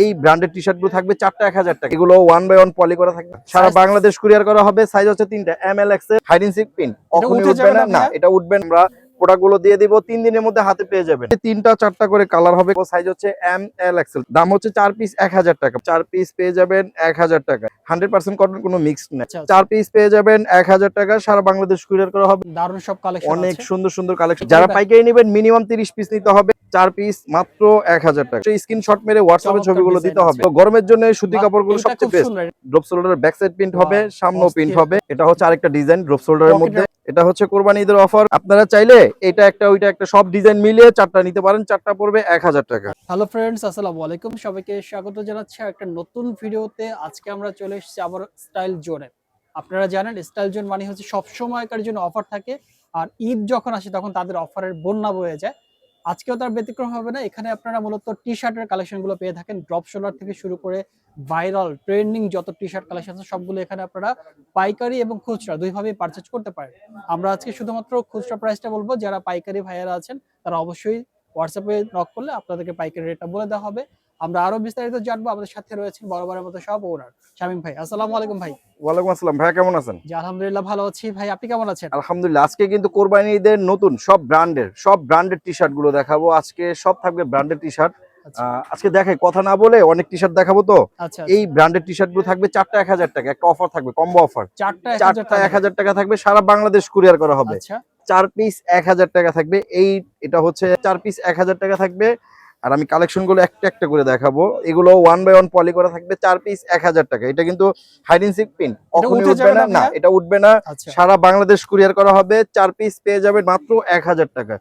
এই ব্র্যান্ডের টি শার্টগুলো থাকবে চারটা এক হাজার টাকা। এগুলো ওয়ান বাই ওয়ান পলি করা থাকবে। সারা বাংলাদেশ কুরিয়ার করা হবে। সাইজ হচ্ছে তিনটা। এম এল এক্স হাইড সিক পিন উঠবে না না না এটা উঠবে আমরা প্রোডাক্টগুলো দিয়ে দিব তিন দিনের মধ্যে হাতে পেয়ে যাবেন। তিনটা চারটা করে কালার হবে সাইজ হচ্ছে এম এল এক্সেল দাম হচ্ছে চার পিস এক হাজার টাকা। চার পিস পেয়ে যাবেন এক হাজার টাকা। হান্ড্রেড পার্সেন্ট কটন কোনো মিক্সড নেই। আচ্ছা, আচ্ছা। চার পিস পেয়ে যাবেন এক হাজার টাকা সারা বাংলাদেশ কুরিয়ার করা হবে। দারুণ সব কালেকশন অনেক সুন্দর সুন্দর কালেকশন যারা পাইকারি নেবেন মিনিমাম তিরিশ পিস নিতে হবে। চার পিস মাত্র এক হাজার টাকা। স্ক্রিনশট মেরে হোয়াটসঅ্যাপে ছবিগুলো দিতে হবে। গরমের জন্য সুতি কাপড়গুলো সবচেয়ে বেস্ট। ড্রপ শোল্ডারের ব্যাক সাইড প্রিন্ট হবে সামনেও প্রিন্ট হবে। এটা হচ্ছে আরেকটা ডিজাইন ড্রপ শোল্ডারের মধ্যে। এটা হচ্ছে কোরবানি ঈদের অফার। আপনারা চাইলে এটা একটা, ওইটা একটা, সব ডিজাইন মিলিয়ে চারটা নিতে পারেন। চারটা পড়বে এক হাজার টাকা। হ্যালো ফ্রেন্ডস আসসালামু আলাইকুম। সবাইকে স্বাগত জানাচ্ছি একটা নতুন ভিডিওতে। আজকে আমরা চলে এসেছি আবার স্টাইল জোনে আপনারা জানেন স্টাইল জোন মানে হচ্ছে সবসময়কার জন্য অফার থাকে। আর ঈদ যখন আসে, তখন তাদের অফারের বন্যা বয়ে যায়। আজকেও তার ব্যতিক্রম হবে না। এখানে আপনারা মূলত টি শার্টের কালেকশনগুলো পেয়ে থাকেন। ড্রপ সোলার থেকে শুরু করে ভাইরাল ট্রেন্ডিং যত টি শার্ট কালেকশন আছে, সবগুলো এখানে আপনারা পাইকারি এবং খুচরা দুইভাবেই পারচেজ করতে পারেন। আমরা আজকে শুধুমাত্র খুচরা প্রাইসটা বলব। যারা পাইকারি ভাইয়ারা আছেন, তারা অবশ্যই হোয়াটসঅ্যাপে নক করলে আপনাদেরকে পাইকারি রেটটা বলে দেওয়া হবে। আমরা আরও বিস্তারিত জানব। আমাদের সাথে রয়েছেন বরাবরের মতো সব ওনার শামিম ভাই আসসালামু আলাইকুম ভাই। ওয়ালাইকুম আসসালাম। ভাইয়া কেমন আছেন? জি আলহামদুলিল্লাহ ভালো আছি। ভাই আপনি কেমন আছেন? আলহামদুলিল্লাহ। আজকে কিন্তু কোরবানি ঈদের নতুন সব ব্র্যান্ডের সব ব্র্যান্ডের টি শার্টগুলো দেখাবো। আজকে সব থাকবে ব্র্যান্ডের টি শার্ট আচ্ছা আজকে দেখে কথা না বলে অনেক টি শার্ট দেখাবো তো? আচ্ছা এই ব্র্যান্ডের টি শার্টগুলো থাকবে চারটা এক হাজার টাকা। একটা অফার থাকবে কম্বো অফার চারটা এক হাজার টাকা। থাকবে সারা বাংলাদেশ কুরিয়ার করা হবে। আচ্ছা। চার পিস এক হাজার টাকা থাকবে। এই এটা হচ্ছে চার পিস এক হাজার টাকা থাকবে। আর আমি কালেকশনগুলো একটা একটা করে দেখাবো। এগুলো ওয়ান বাই ওয়ান পলি করা থাকবে চার পিস এক হাজার টাকা। এটা কিন্তু হাইড সিক পিন কখনই উঠবে না? না এটা উঠবে না। আচ্ছা। সারা বাংলাদেশ কুরিয়ার করা হবে। চার পিস পেয়ে যাবে মাত্র এক হাজার টাকা।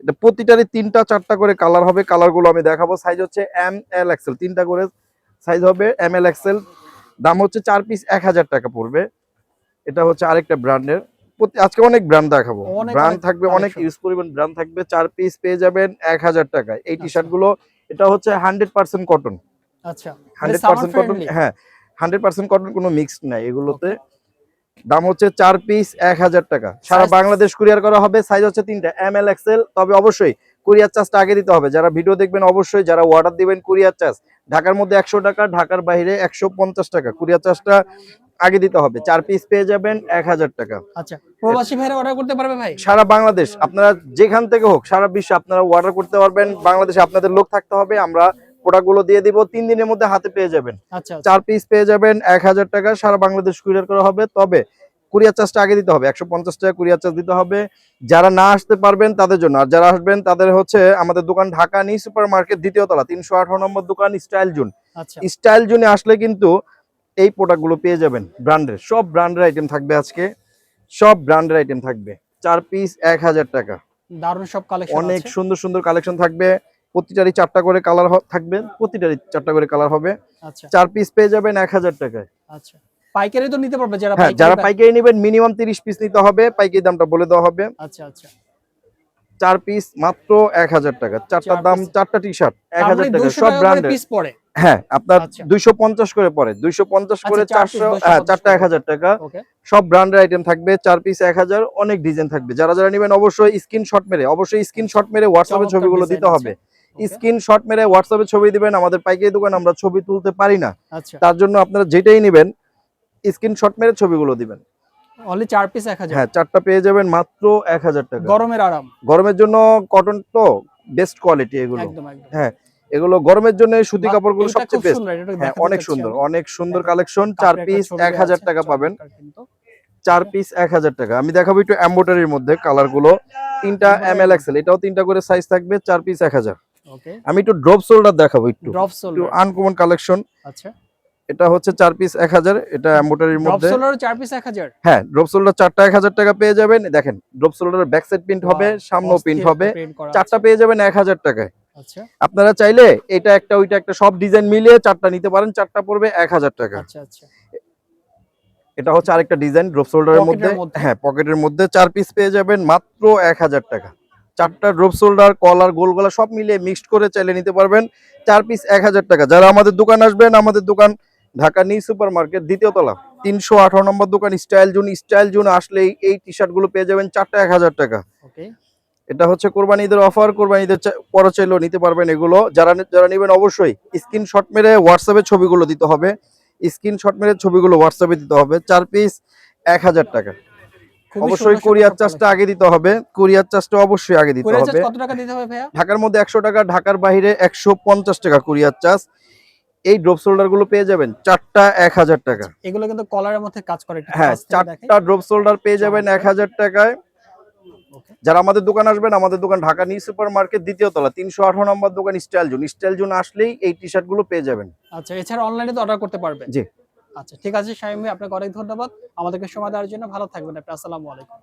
এটা প্রতিটারই তিনটা চারটা করে কালার হবে। কালারগুলো আমি দেখাবো। সাইজ হচ্ছে এম এল এক্সেল তিনটা করে সাইজ হবে এম এল এক্সেল দাম হচ্ছে চার পিস এক হাজার টাকা পড়বে। এটা হচ্ছে আরেকটা ব্র্যান্ডের আজকে অনেক ব্র্যান্ড দেখাবো। ব্র্যান্ড থাকবে অনেক ইউজ পরিমাণ ব্র্যান্ড থাকবে চার পিস পেয়ে যাবেন এক হাজার টাকায়। এই টি আচ্ছা। শার্টগুলো এটা হচ্ছে হান্ড্রেড পার্সেন্ট কটন আচ্ছা হান্ড্রেড পার্সেন্ট কটন হ্যাঁ হান্ড্রেড পার্সেন্ট কটন কোনো মিক্সড নাই। এগুলোতে দাম হচ্ছে চার পিস এক হাজার টাকা। সারা বাংলাদেশ কুরিয়ার করা হবে সাইজ হচ্ছে তিনটা এম এল এক্সেল তবে অবশ্যই কুরিয়ার চার্জটা আগে দিতে হবে। যারা ভিডিও দেখবেন অবশ্যই যারা অর্ডার দিবেন কুরিয়ার চার্জ ঢাকার মধ্যে একশো টাকা ঢাকার বাইরে একশো পঞ্চাশ টাকা। কুরিয়ার চার্জটা আগে দিতে হবে। চার পিস পেয়ে যাবেন এক হাজার টাকা। আচ্ছা প্রবাসী ভাইরা অর্ডার করতে পারবে ভাই? সারা বাংলাদেশ আপনারা যেখান থেকে হোক সারা বিশ্বে আপনারা অর্ডার করতে পারবেন। বাংলাদেশে আপনাদের লোক থাকতে হবে আমরা প্রোডাক্টগুলো দিয়ে দিব তিন দিনের মধ্যে হাতে পেয়ে যাবেন। আচ্ছা আচ্ছা। চার পিস পেয়ে যাবেন এক হাজার টাকা সারা বাংলাদেশ কুরিয়ার করা হবে। তবে কুরিয়ার চার্জটা আগে দিতে হবে একশো পঞ্চাশ টাকা কুরিয়ার চার্জ দিতে হবে। যারা না আসতে পারবেন তাদের জন্য। আর যারা আসবেন তাদের হচ্ছে আমাদের দোকান ঢাকা নি সুপার মার্কেট দ্বিতীয় তলা তিনশো আঠারো নম্বর দোকান স্টাইল জোন। স্টাইল জোনে আসলে কিন্তু এই প্রোডাক্টগুলো পেয়ে যাবেন ব্র্যান্ডের সব ব্র্যান্ডের আইটেম থাকবে আজকে। সব ব্র্যান্ডের আইটেম থাকবে। চার পিস এক হাজার টাকা। দারুণ সব কালেকশন অনেক সুন্দর সুন্দর কালেকশন থাকবে। প্রতিটারই চারটা করে কালার থাকবে। প্রতিটারই চারটা করে কালার হবে। আচ্ছা। চার পিস পেয়ে যাবেন এক হাজার টাকায়। আচ্ছা। পাইকারি তো নিতে পারবে যারা হ্যাঁ যারা পাইকারি নেবেন মিনিমাম তিরিশ পিস নিতে হবে। পাইকারি দামটা বলে দেওয়া হবে। আচ্ছা আচ্ছা। চার পিস মাত্র এক হাজার টাকা। চারটার দাম চারটা টি শার্ট এক তার হাজার মানে টাকা সব ব্র্যান্ডের পিস পড়ে। হ্যাঁ আপনার আচ্ছা। দুইশো করে পড়ে দুইশো করে আচ্ছা, piece চারশো 250 হ্যাঁ চারটা এক হাজার টাকা। সব ব্র্যান্ডের আইটেম থাকবে চার পিস এক হাজার অনেক ডিজাইন থাকবে। যারা যারা নেবেন অবশ্যই স্ক্রিনশট মেরে অবশ্যই স্ক্রিনশট মেরে হোয়াটসঅ্যাপে ছবিগুলো দিতে হবে। স্ক্রিনশট মেরে হোয়াটসঅ্যাপে ছবি দিবেন আমাদের পাইকারি দোকান আমরা ছবি তুলতে পারি না। আচ্ছা। তার জন্য আপনারা যেটাই নেবেন স্ক্রিনশট মেরে ছবিগুলো দিবেন। অনলি চার পিস এক হাজার। হ্যাঁ চারটা পেয়ে যাবেন মাত্র এক হাজার টাকা। গরমের আরাম। গরমের জন্য কটন তো বেস্ট কোয়ালিটি এগুলো। একদম একদম। হ্যাঁ এগুলো গরমের জন্য সুতি কাপড়গুলো সবচেয়ে বেস্ট হ্যাঁ অনেক সুন্দর অনেক সুন্দর কালেকশন চার পিস এক হাজার টাকা পাবেন। চার পিস এক হাজার টাকা। আমি দেখাবো একটু এম্বোটারির মধ্যে কালারগুলো তিনটা এম এল এক্সেল এটাও তিনটা করে সাইজ থাকবে চার পিস এক হাজার। আমি একটু ড্রপ শোল্ডার দেখাবো একটু। একটু আনকমন কালেকশন আচ্ছা। এটা হচ্ছে চার পিস এক হাজার। এটা এম্বোটারির মধ্যে। চার পিস এক হাজার? হ্যাঁ ড্রপ শোল্ডার চারটা এক হাজার টাকা পেয়ে যাবেন। দেখেন ড্রপ শোল্ডারের ব্যাক সাইড প্রিন্ট হবে সামনেও প্রিন্ট হবে। চারটা পেয়ে যাবেন এক হাজার টাকায়। আচ্ছা আপনারা চাইলে এটা একটা ওইটা একটা সব ডিজাইন মিলিয়ে চারটা নিতে পারেন চারটা পড়বে এক হাজার টাকা। আচ্ছা আচ্ছা। এটা হচ্ছে আরেকটা ডিজাইন ড্রপ শোল্ডারের মধ্যে। এর মধ্যে? হ্যাঁ পকেটের মধ্যে চার পিস পেয়ে যাবেন মাত্র এক হাজার টাকা। চারটা ড্রপ শোল্ডার কলার গোল গলা সব মিলিয়ে মিক্সড করে চাইলে নিতে পারবেন। চার পিস এক হাজার টাকা। যারা আমাদের দোকান আসবেন আমাদের দোকান ঢাকা নি সুপার মার্কেট দ্বিতীয় তলা তিনশো আঠারো নম্বর দোকান স্টাইল জোন। স্টাইল জোন আসলেই এই টি শার্টগুলো পেয়ে যাবেন চারটা এক হাজার টাকা। এটা হচ্ছে কোরবানি ঈদের অফার কোরবানি ঈদের পরে চাইলেও নিতে পারবেন এগুলো। যারা যারা নেবেন অবশ্যই স্ক্রিনশট মেরে হোয়াটসঅ্যাপে ছবিগুলো দিতে হবে। স্ক্রিনশট মেরে ছবিগুলো হোয়াটসঅ্যাপে দিতে হবে। চার পিস এক হাজার টাকা। অবশ্যই কোরিয়ার চার্জটা আগে দিতে হবে। কোরিয়ার চার্জটা অবশ্যই আগে দিতে হবে। ঢাকার মধ্যে একশো টাকা ঢাকার বাইরে একশো পঞ্চাশ টাকা কোরিয়ার চার্জ এই ড্রপ শোল্ডারগুলো পেয়ে যাবেন চারটা এক হাজার টাকা। এগুলো কিন্তু কলারের মধ্যে কাজ করে হ্যাঁ। চারটা ড্রপ শোল্ডার পেয়ে যাবেন এক হাজার টাকায়. যারা আমাদের দোকান আসবেন আমাদের দোকান ঢাকা নিউ সুপার মার্কেট দ্বিতীয় তলা তিনশো আঠারো নম্বর দোকান স্টাইল জোন স্টাইল জোন আসলেই এই টি শার্টগুলো পেয়ে যাবেন। আচ্ছা এছাড়া অনলাইনে তো অর্ডার করতে পারবেন জি। আচ্ছা ঠিক আছে শামিম ভাই আপনাকে অনেক ধন্যবাদ। আমাদেরকে সময় দেওয়ার জন্য ভালো থাকবেন আপনি। আসসালামু আলাইকুম।